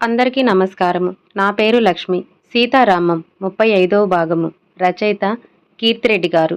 అందరికీ నమస్కారము. నా పేరు లక్ష్మి. సీతారామం ముప్పై ఐదవ భాగము. రచయిత కీర్తిరెడ్డి గారు.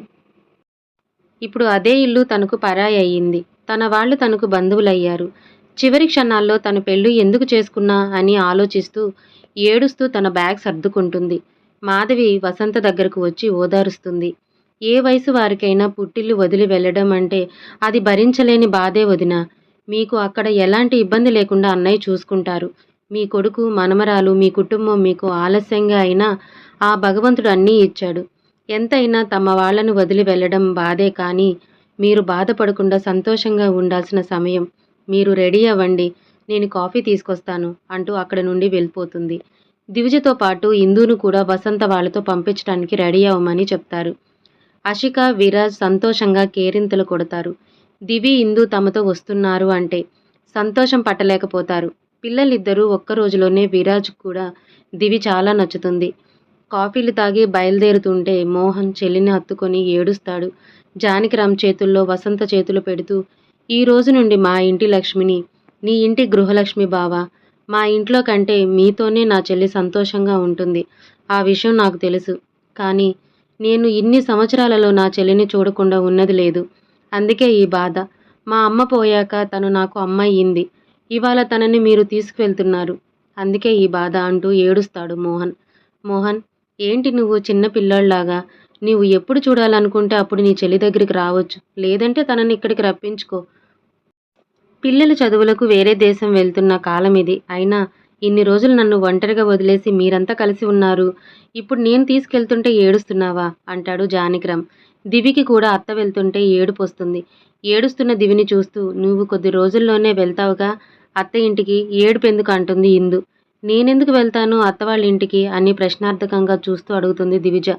ఇప్పుడు అదే ఇల్లు తనకు పరాయి అయ్యింది. తన వాళ్ళు తనకు బంధువులయ్యారు. చివరి క్షణాల్లో తన పెళ్ళి ఎందుకు చేసుకున్నా అని ఆలోచిస్తూ ఏడుస్తూ తన బ్యాగ్ సర్దుకుంటుంది. మాధవి వసంత దగ్గరకు వచ్చి ఓదారుస్తుంది. ఏ వయసు వారికైనా పుట్టిల్లు వదిలి వెళ్ళడం అంటే అది భరించలేని బాధే వదిన. మీకు అక్కడ ఎలాంటి ఇబ్బంది లేకుండా అన్నయ్య చూసుకుంటారు. మీ కొడుకు మనమరాలు మీ కుటుంబం మీకు ఆలస్యంగా అయినా ఆ భగవంతుడు అన్నీ ఇచ్చాడు. ఎంతైనా తమ వాళ్ళను వదిలి వెళ్ళడం బాధే కానీ మీరు బాధపడకుండా సంతోషంగా ఉండాల్సిన సమయం. మీరు రెడీ అవ్వండి నేను కాఫీ తీసుకొస్తాను అంటూ అక్కడ నుండి వెళ్ళిపోతుంది. దివిజతో పాటు ఇందును కూడా వసంత వాళ్ళతో పంపించడానికి రెడీ అవ్వమని చెప్తారు. అషిక విరాజ్ సంతోషంగా కేరింతలు కొడతారు. దివి ఇందు తమతో వస్తున్నారు అంటే సంతోషం పట్టలేకపోతారు. పిల్లలిద్దరూ ఒక్క రోజులోనే విరాజ్ కూడా దివి చాలా నచ్చుతుంది. కాఫీలు తాగి బయలుదేరుతుంటే మోహన్ చెల్లిని హత్తుకొని ఏడుస్తాడు. జానకిరామ్ చేతుల్లో వసంత చేతులు పెడుతూ ఈ రోజు నుండి మా ఇంటి లక్ష్మిని నీ ఇంటి గృహలక్ష్మి బావా మా ఇంట్లో కంటే మీతోనే నా చెల్లి సంతోషంగా ఉంటుంది. ఆ విషయం నాకు తెలుసు. కానీ నేను ఇన్ని సంవత్సరాలలో నా చెల్లిని చూడకుండా ఉన్నది లేదు. అందుకే ఈ బాధ. మా అమ్మ పోయాక తను నాకు అమ్మ అయ్యింది ఇవాళ తనని మీరు తీసుకువెళ్తున్నారు. అందుకే ఈ బాధ అంటూ ఏడుస్తాడు మోహన్. మోహన్ ఏంటి నువ్వు చిన్న పిల్లోళ్ళాగా? నీవు ఎప్పుడు చూడాలనుకుంటే అప్పుడు నీ చెల్లి దగ్గరికి రావచ్చు. లేదంటే తనని ఇక్కడికి రప్పించుకో. పిల్లల చదువులకు వేరే దేశం వెళ్తున్న కాలం ఇది. అయినా ఇన్ని రోజులు నన్ను ఒంటరిగా వదిలేసి మీరంతా కలిసి ఉన్నారు. ఇప్పుడు నేను తీసుకెళ్తుంటే ఏడుస్తున్నావా? అంటాడు జానికరామ్. దివికి కూడా అత్త వెళ్తుంటే ఏడుపు వస్తుంది. ఏడుస్తున్న దివిని చూస్తూ నువ్వు కొద్ది రోజుల్లోనే వెళ్తావుగా? అత్త ఇంటికి ఏడుపు ఎందుకు అంటుంది ఇందు. నేనెందుకు వెళ్తాను? అత్త వాళ్ళ ఇంటికి అని ప్రశ్నార్థకంగా చూస్తూ అడుగుతుంది దివిజ.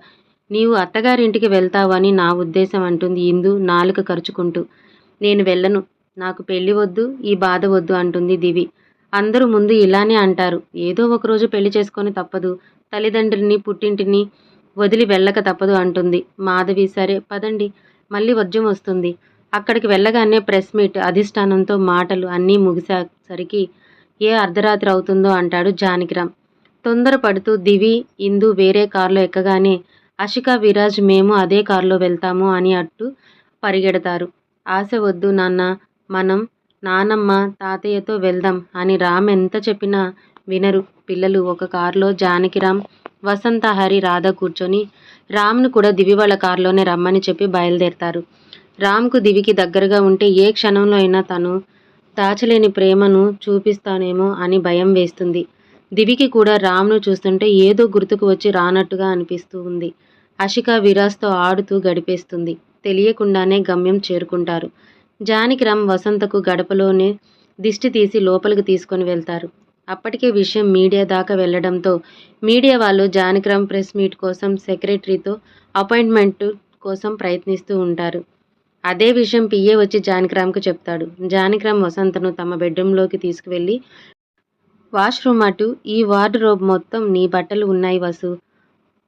నీవు అత్తగారింటికి వెళ్తావు అని నా ఉద్దేశం అంటుంది ఇందు నాలుక ఖర్చుకుంటూ నేను వెళ్ళను. నాకు పెళ్ళి వద్దు ఈ బాధ వద్దు అంటుంది దివి. అందరూ ముందు ఇలానే అంటారు. ఏదో ఒకరోజు పెళ్ళి చేసుకొని తప్పదు. తల్లిదండ్రుల్ని పుట్టింటిని వదిలి వెళ్ళక తప్పదు అంటుంది. మాధవి సరే పదండి. మళ్ళీ వద్యం వస్తుంది. అక్కడికి వెళ్ళగానే ప్రెస్ మీట్ అధిష్టానంతో మాటలు అన్నీ వచ్చేసరికి ఏ అర్ధరాత్రి అవుతుందో అంటాడు జానకిరామ్. తొందరపడుతూ దివి ఇందు వేరే కారులో ఎక్కగానే అషిక విరాజ్ మేము అదే కారులో వెళ్తాము అని అట్టు పరిగెడతారు. ఆశ వద్దు నాన్న మనం నానమ్మ తాతయ్యతో వెళ్దాం అని రామ్ ఎంత చెప్పినా వినరు. పిల్లలు ఒక కారులో జానకిరామ్ వసంత హరి రాధ కూర్చొని రామ్ను కూడా దివి వాళ్ళ కారులోనే రమ్మని చెప్పి బయలుదేరతారు. రామ్కు దివికి దగ్గరగా ఉంటే ఏ క్షణంలో అయినా తను దాచలేని ప్రేమను చూపిస్తానేమో అని భయం వేస్తుంది. దివికి కూడా రామ్ను చూస్తుంటే ఏదో గుర్తుకు వచ్చి రానట్టుగా అనిపిస్తూ ఉంది. అషిక విరాస్తో ఆడుతూ గడిపేస్తుంది. తెలియకుండానే గమ్యం చేరుకుంటారు. జానకిరామ్ వసంతకు గడపలోనే దిష్టి తీసి లోపలికి తీసుకొని వెళ్తారు. అప్పటికే విషయం మీడియా దాకా వెళ్ళడంతో మీడియా వాళ్ళు జానకిరామ్ ప్రెస్ మీట్ కోసం సెక్రటరీతో అపాయింట్మెంట్ కోసం ప్రయత్నిస్తూ ఉంటారు. అదే విషయం పిఏ వచ్చి జానకిరామ్కు చెప్తాడు. జానకిరామ్ వసంతను తమ బెడ్రూమ్లోకి తీసుకువెళ్ళి వాష్రూమ్ అటు ఈ వార్డ్రోబ్ మొత్తం నీ బట్టలు ఉన్నాయి వసు.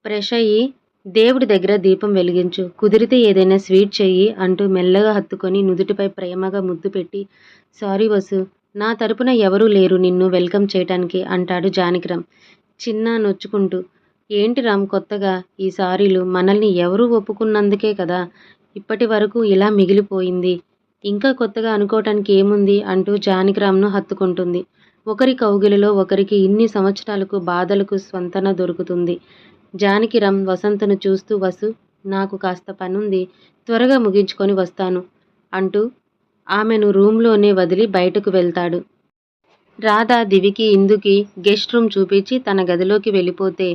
ఫ్రెష్ అయ్యి దేవుడి దగ్గర దీపం వెలిగించు. కుదిరితే ఏదైనా స్వీట్ చెయ్యి అంటూ మెల్లగా హత్తుకొని నుదుటిపై ప్రేమగా ముద్దు పెట్టి సారీ వసు నా తరపున ఎవరూ లేరు నిన్ను వెల్కమ్ చేయటానికి అంటాడు జానకిరామ్ చిన్న నొచ్చుకుంటూ. ఏంటి రామ్ కొత్తగా ఈ సారీలు? మనల్ని ఎవరూ ఒప్పుకున్నందుకే కదా. ఇప్పటి వరకు ఇలా మిగిలిపోయింది. ఇంకా కొత్తగా అనుకోవటానికి ఏముంది అంటూ జానకిరామ్ను హత్తుకుంటుంది. ఒకరి కౌగిలిలో ఒకరికి ఇన్ని సంవత్సరాలకు బాధలకు స్వంతన దొరుకుతుంది. జానకిరామ్ వసంతను చూస్తూ వసు నాకు కాస్త పనుంది త్వరగా ముగించుకొని వస్తాను అంటూ ఆమెను రూమ్లోనే వదిలి బయటకు వెళ్తాడు. రాధా దివికి ఇందుకి గెస్ట్ రూమ్ చూపించి తన గదిలోకి వెళ్ళిపోతే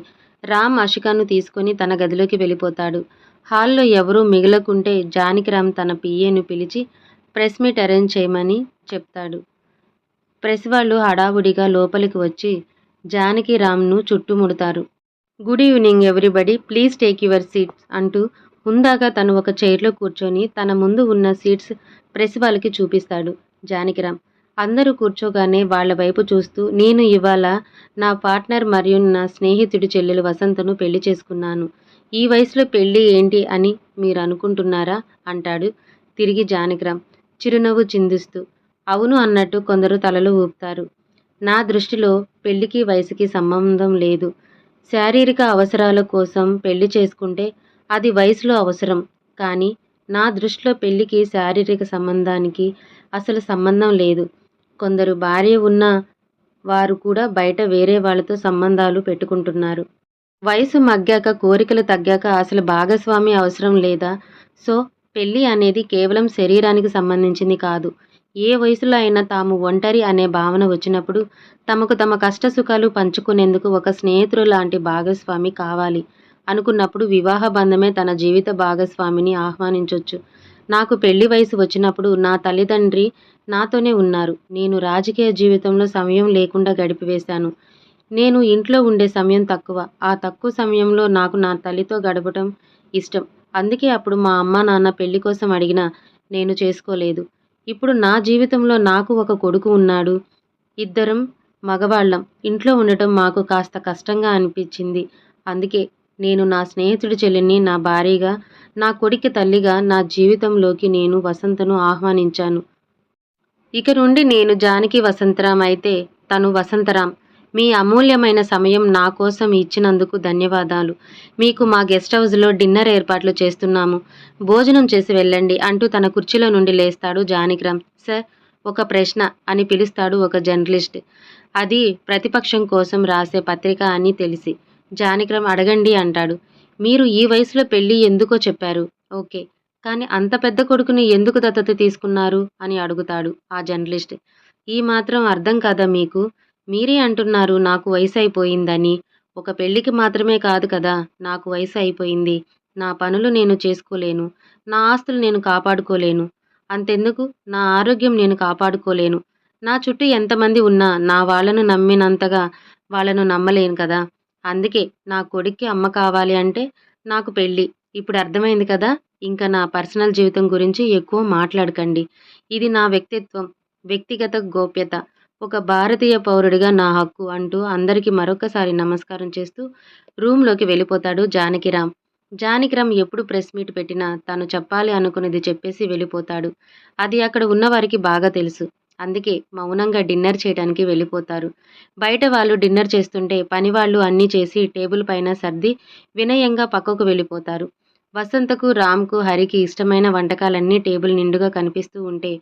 రామ్ అషికాను తీసుకొని తన గదిలోకి వెళ్ళిపోతాడు. హాల్లో ఎవరూ మిగలకుంటే జానకిరామ్ తన పిఏను పిలిచి ప్రెస్ మీట్ అరేంజ్ చేయమని చెప్తాడు. ప్రెస్ వాళ్ళు హడావుడిగా లోపలికి వచ్చి జానకిరామ్ను చుట్టుముడతారు. Good evening everybody please take your seats అంటూ హుందాగా తను ఒక చైర్లో కూర్చొని తన ముందు ఉన్న సీట్స్ ప్రెస్ వాళ్ళకి చూపిస్తాడు జానకిరామ్. అందరూ కూర్చోగానే వాళ్ళ వైపు చూస్తూ నేను ఇవాళ నా పార్ట్నర్ మరియు నా స్నేహితుడి చెల్లెలు వసంతను పెళ్ళి చేసుకున్నాను. ఈ వయసులో పెళ్ళి ఏంటి అని మీరు అనుకుంటున్నారా అంటాడు తిరిగి జానకిరామ్ చిరునవ్వు చిందిస్తూ. అవును అన్నట్టు కొందరు తలలు ఊపుతారు. నా దృష్టిలో పెళ్ళికి వయసుకి సంబంధం లేదు. శారీరక అవసరాల కోసం పెళ్ళి చేసుకుంటే అది వయసులో అవసరం. కానీ నా దృష్టిలో పెళ్ళికి శారీరక సంబంధానికి అసలు సంబంధం లేదు. కొందరు భార్య ఉన్న వారు కూడా బయట వేరే వాళ్ళతో సంబంధాలు పెట్టుకుంటున్నారు. వయసు మగ్గాక కోరికలు తగ్గాక అసలు భాగస్వామి అవసరం లేదా? సో పెళ్ళి అనేది కేవలం శరీరానికి సంబంధించింది కాదు. ఏ వయసులో అయినా తాము ఒంటరి అనే భావన వచ్చినప్పుడు తమకు తమ కష్ట సుఖాలు పంచుకునేందుకు ఒక స్నేహితుడు లాంటి భాగస్వామి కావాలి అనుకున్నప్పుడు వివాహ బంధమే తన జీవిత భాగస్వామిని ఆహ్వానించవచ్చు నాకు పెళ్ళి వయసు వచ్చినప్పుడు నా తల్లిదండ్రి నాతోనే ఉన్నారు. నేను రాజకీయ జీవితంలో సమయం లేకుండా గడిపివేశాను. నేను ఇంట్లో ఉండే సమయం తక్కువ. ఆ తక్కువ సమయంలో నాకు నా తల్లితో గడపటం ఇష్టం. అందుకే అప్పుడు మా అమ్మ నాన్న పెళ్ళి కోసం అడిగినా నేను చేసుకోలేదు. ఇప్పుడు నా జీవితంలో నాకు ఒక కొడుకు ఉన్నాడు. ఇద్దరం మగవాళ్ళం. ఇంట్లో ఉండటం మాకు కాస్త కష్టంగా అనిపించింది. అందుకే నేను నా స్నేహితుడి చెల్లిని నా భార్యగా నా కొడుకు తల్లిగా నా జీవితంలోకి నేను వసంతను ఆహ్వానించాను. ఇక నుండి నేను జానకి వసంతరాం అయితే తను వసంతరాం. మీ అమూల్యమైన సమయం నా కోసం ఇచ్చినందుకు ధన్యవాదాలు. మీకు మా గెస్ట్ హౌస్లో డిన్నర్ ఏర్పాట్లు చేస్తున్నాము. భోజనం చేసి వెళ్ళండి అంటూ తన కుర్చీలో నుండి లేస్తాడు జానకిరామ్. సార్ ఒక ప్రశ్న అని పిలుస్తాడు ఒక జర్నలిస్ట్. అది ప్రతిపక్షం కోసం రాసే పత్రిక అని తెలిసి. జానకిరామ్ అడగండి అంటాడు. మీరు ఈ వయసులో పెళ్ళి ఎందుకో చెప్పారు? ఓకే. కానీ అంత పెద్ద కొడుకుని ఎందుకు దత్తత తీసుకున్నారు? అని అడుగుతాడు ఆ జర్నలిస్ట్. ఈ మాత్రం అర్థం కాదా మీకు? మీరే అంటున్నారు నాకు వయసు అయిపోయిందని ఒక పెళ్ళికి మాత్రమే కాదు కదా నాకు వయసు అయిపోయింది నా పనులు నేను చేసుకోలేను. నా ఆస్తులు నేను కాపాడుకోలేను. అంతెందుకు? నా ఆరోగ్యం నేను కాపాడుకోలేను. నా చుట్టూ ఎంతమంది ఉన్నా నా వాళ్ళను నమ్మినంతగా వాళ్ళను నమ్మలేను కదా. అందుకే నా కొడుక్కి అమ్మ కావాలి అంటే నాకు పెళ్ళి. ఇప్పుడు అర్థమైంది కదా? ఇంకా నా పర్సనల్ జీవితం గురించి ఎక్కువ మాట్లాడకండి. ఇది నా వ్యక్తిత్వం వ్యక్తిగత గోప్యత. ఒక భారతీయ పౌరుడిగా నా హక్కు అంటూ అందరికీ మరొకసారి నమస్కారం చేస్తూ రూమ్లోకి వెళ్ళిపోతాడు జానకిరామ్. జానకిరామ్ ఎప్పుడు ప్రెస్ మీట్ పెట్టినా తను చెప్పాలి అనుకున్నది చెప్పేసి వెళ్ళిపోతాడు. అది అక్కడ ఉన్నవారికి బాగా తెలుసు. అందుకే మౌనంగా డిన్నర్ చేయడానికి వెళ్ళిపోతారు. బయట వాళ్ళు డిన్నర్ చేస్తుంటే పని వాళ్ళు అన్నీ చేసి టేబుల్ పైన సర్ది వినయంగా పక్కకు వెళ్ళిపోతారు. వసంతకు రామ్కు హరికి ఇష్టమైన వంటకాలన్నీ టేబుల్ నిండుగా కనిపిస్తూ ఉంటే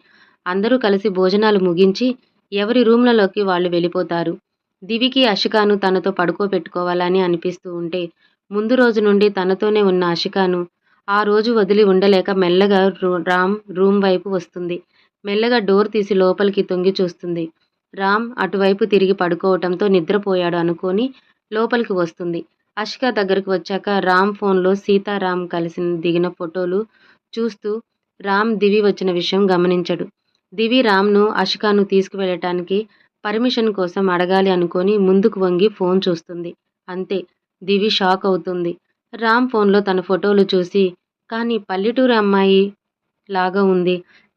అందరూ కలిసి భోజనాలు ముగించి ఎవరి రూమ్లలోకి వాళ్ళు వెళ్ళిపోతారు. దివికి అషికాను తనతో పడుకోబెట్టుకోవాలని అనిపిస్తూ ఉంటే ముందు రోజు నుండి తనతోనే ఉన్న అషికాను ఆ రోజు వదిలి ఉండలేక మెల్లగా రూ- రామ్ రూమ్ వైపు వస్తుంది. మెల్లగా డోర్ తీసి లోపలికి తొంగి చూస్తుంది. రామ్ అటువైపు తిరిగి పడుకోవటంతో నిద్రపోయాడు అనుకొని లోపలికి వస్తుంది. అషిక దగ్గరకు వచ్చాక రామ్ ఫోన్లో సీతారాం కలిసి దిగిన ఫోటోలు చూస్తూ రామ్ దివి వచ్చిన విషయం గమనించడు. దివి రామ్ను అషికాను తీసుకువెళ్ళటానికి పర్మిషన్ కోసం అడగాలి అనుకొని ముందుకు వంగి ఫోన్ చూస్తుంది. అంతే దివి షాక్ అవుతుంది. రామ్ ఫోన్లో తన ఫోటోలు చూసి కానీ పల్లెటూరు అమ్మాయి లాగా ఉంది.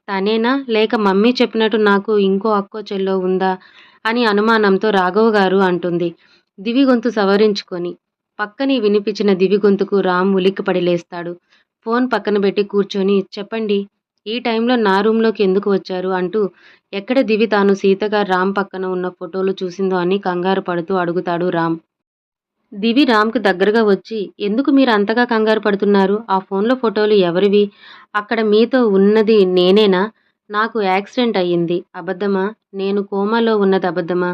తనేనా? లేక మమ్మీ చెప్పినట్టు నాకు ఇంకో అక్కో చెల్లో ఉందా? అని అనుమానంతో రాఘవ్ గారు అంటుంది. దివి గొంతు సవరించుకొని పక్కని వినిపించిన దివి గొంతుకు రామ్ ఉలిక్కిపడి లేస్తాడు. ఫోన్ పక్కన పెట్టి కూర్చొని చెప్పండి. ఈ టైంలో నా రూమ్లోకి ఎందుకు వచ్చారు అంటూ ఎక్కడ దివి తాను సీతగా రామ్ పక్కన ఉన్న ఫోటోలు చూసిందో అని కంగారు పడుతూ అడుగుతాడు రామ్. దివి రామ్కు దగ్గరగా వచ్చి ఎందుకు మీరు అంతగా కంగారు పడుతున్నారు? ఆ ఫోన్లో ఫోటోలు ఎవరివి? అక్కడ మీతో ఉన్నది నేనేనా? నాకు యాక్సిడెంట్ అయ్యింది. అబద్ధమా? నేను కోమాలో ఉన్నది అబద్ధమా?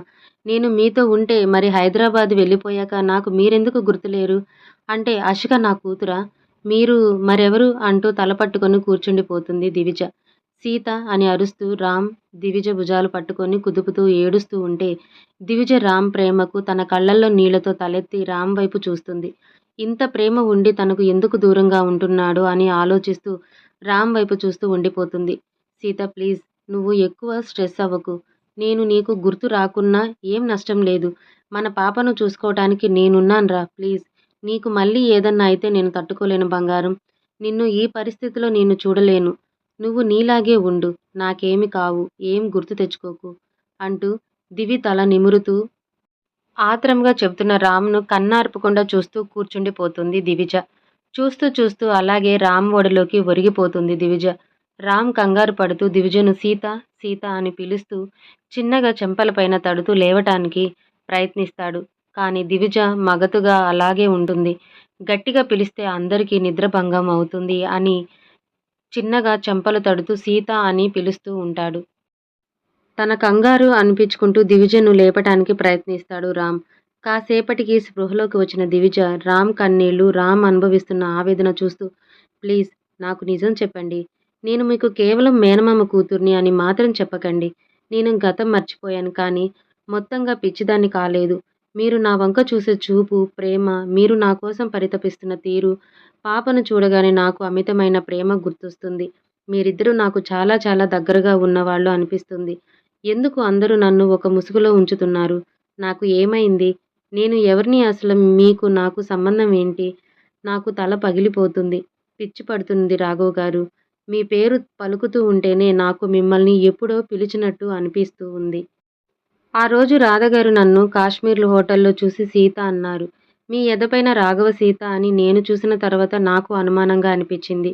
నేను మీతో ఉంటే మరి హైదరాబాద్ వెళ్ళిపోయాక నాకు మీరెందుకు గుర్తులేరు? అంటే అషిక నా కూతురా? మీరు మరెవరు అంటూ తల పట్టుకొని కూర్చుండిపోతుంది దివిజ. సీత అని అరుస్తూ రామ్ దివిజ భుజాలు పట్టుకొని కుదుపుతూ ఏడుస్తూ ఉంటే దివిజ రామ్ ప్రేమకు తన కళ్ళల్లో నీళ్ళతో తలెత్తి రామ్ వైపు చూస్తుంది. ఇంత ప్రేమ ఉండి తనకు ఎందుకు దూరంగా ఉంటున్నాడు అని ఆలోచిస్తూ రామ్ వైపు చూస్తూ ఉండిపోతుంది. సీత ప్లీజ్ నువ్వు ఎక్కువ స్ట్రెస్ అవ్వకు. నేను నీకు గుర్తు రాకున్నా ఏం నష్టం లేదు. మన పాపను చూసుకోవటానికి నేనున్నానురా ప్లీజ్. నీకు మళ్ళీ ఏదన్నా అయితే నేను తట్టుకోలేను బంగారం. నిన్ను ఈ పరిస్థితిలో నేను చూడలేను. నువ్వు నీలాగే ఉండు. నాకేమి కావు. ఏం గుర్తు తెచ్చుకోకు. అంటూ దివి తల నిమురుతూ ఆత్రంగా చెబుతున్న రామ్ను కన్నార్పకుండా చూస్తూ కూర్చుండిపోతుంది దివిజ. చూస్తూ చూస్తూ అలాగే రామ్ ఒడిలోకి ఒరిగిపోతుంది దివిజ. రామ్ కంగారు పడుతూ దివిజను సీత సీత అని పిలుస్తూ చిన్నగా చెంపలపైన తడుతూ లేవటానికి ప్రయత్నిస్తాడు. కానీ దివిజ మగతుగా అలాగే ఉంటుంది. గట్టిగా పిలిస్తే అందరికీ నిద్రభంగం అవుతుంది అని చిన్నగా చెంపలు తడుతూ సీత అని పిలుస్తూ ఉంటాడు. తన కంగారు అనిపించుకుంటూ దివిజను లేపటానికి ప్రయత్నిస్తాడు రామ్. కాసేపటికి స్పృహలోకి వచ్చిన దివిజ రామ్ కన్నీళ్ళు రామ్ అనుభవిస్తున్న ఆవేదన చూస్తూ ప్లీజ్ నాకు నిజం చెప్పండి. నేను మీకు కేవలం మేనమామ కూతుర్ని అని మాత్రం చెప్పకండి. నేను గతం మర్చిపోయాను కానీ మొత్తంగా పిచ్చిదాన్ని కాలేదు. మీరు నా వంక చూసే చూపు ప్రేమ మీరు నా కోసం పరితపిస్తున్న తీరు పాపను చూడగానే నాకు అమితమైన ప్రేమ గుర్తొస్తుంది. మీరిద్దరూ నాకు చాలా చాలా దగ్గరగా ఉన్నవాళ్ళు అనిపిస్తుంది. ఎందుకు అందరూ నన్ను ఒక ముసుగులో ఉంచుతున్నారు? నాకు ఏమైంది? నేను ఎవరిని అసలు మీకు నాకు సంబంధం ఏంటి? నాకు తల పగిలిపోతుంది. పిచ్చి పడుతుంది రాఘవ్ గారు. మీ పేరు పలుకుతూ ఉంటేనే నాకు మిమ్మల్ని ఎప్పుడో పిలిచినట్టు అనిపిస్తూ ఉంది. ఆ రోజు రాధగారు నన్ను కాశ్మీర్లు హోటల్లో చూసి సీత అన్నారు. మీ ఎదపైన రాఘవ సీత అని నేను చూసిన తర్వాత నాకు అనుమానంగా అనిపించింది.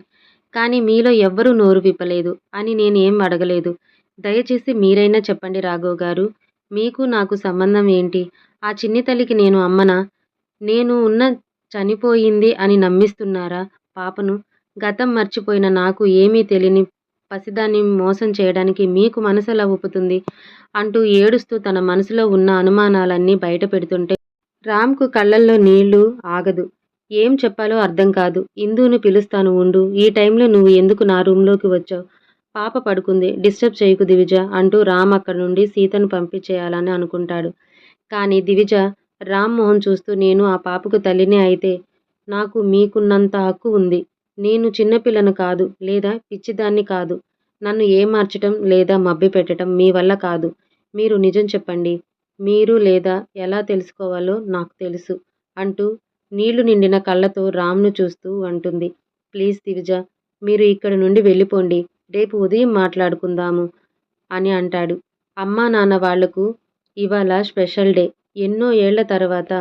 కానీ మీలో ఎవ్వరూ నోరు విప్పలేదు అని నేనేం అడగలేదు. దయచేసి మీరైనా చెప్పండి రాఘవ్ గారు. మీకు నాకు సంబంధం ఏంటి? ఆ చిన్ని తల్లికి నేను అమ్మనా? నేను ఉన్న చనిపోయింది అని నమ్మిస్తున్నారా? పాపను గతం మర్చిపోయిన నాకు ఏమీ తెలియని పసిదాన్ని మోసం చేయడానికి మీకు మనసులా ఒప్పుతుంది అంటూ ఏడుస్తూ తన మనసులో ఉన్న అనుమానాలన్నీ బయట పెడుతుంటే రామ్కు కళ్ళల్లో నీళ్ళు ఆగదు. ఏం చెప్పాలో అర్థం కాదు. ఇందును పిలుస్తాను ఉండు. ఈ టైంలో నువ్వు ఎందుకు నా రూంలోకి వచ్చావు? పాప పడుకుంది. డిస్టర్బ్ చేయకు దివిజ అంటూ రామ్ అక్కడి నుండి సీతను పంపించేయాలని అనుకుంటాడు. కానీ దివిజ రామ్ మోహన్ చూస్తూ నేను ఆ పాపకు తల్లినే అయితే నాకు మీకున్నంత హక్కు ఉంది. నేను చిన్నపిల్లను కాదు లేదా పిచ్చిదాన్ని కాదు. నన్ను ఏమార్చటం లేదా మభ్యపెట్టడం మీ వల్ల కాదు. మీరు నిజం చెప్పండి. మీరు లేదా ఎలా తెలుసుకోవాలో నాకు తెలుసు అంటూ నీళ్ళు నిండిన కళ్ళతో రామ్ను చూస్తూ అంటుంది. ప్లీజ్ దివిజ మీరు ఇక్కడి నుండి వెళ్ళిపోండి. రేపు ఉదయం మాట్లాడుకుందాము అని అంటాడు. అమ్మా నాన్న వాళ్ళకు ఇవాళ స్పెషల్ డే. ఎన్నో ఏళ్ళ తర్వాత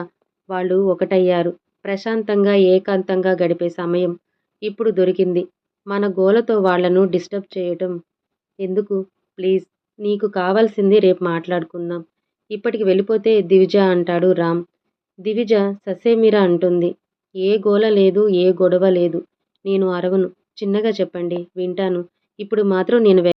వాళ్ళు ఒకటయ్యారు. ప్రశాంతంగా ఏకాంతంగా గడిపే సమయం. ఇప్పుడు దొరికింది. మన గోలతో వాళ్ళను డిస్టర్బ్ చేయటం. ఎందుకు? ప్లీజ్ నీకు కావాల్సింది రేపు మాట్లాడుకుందాం. ఇప్పటికి వెళ్ళిపోతే దివిజ అంటాడు రామ్. దివిజ ససేమిరా అంటుంది. ఏ గోల లేదు ఏ గొడవ లేదు. నేను అరవను. చిన్నగా చెప్పండి వింటాను. ఇప్పుడు మాత్రం నేను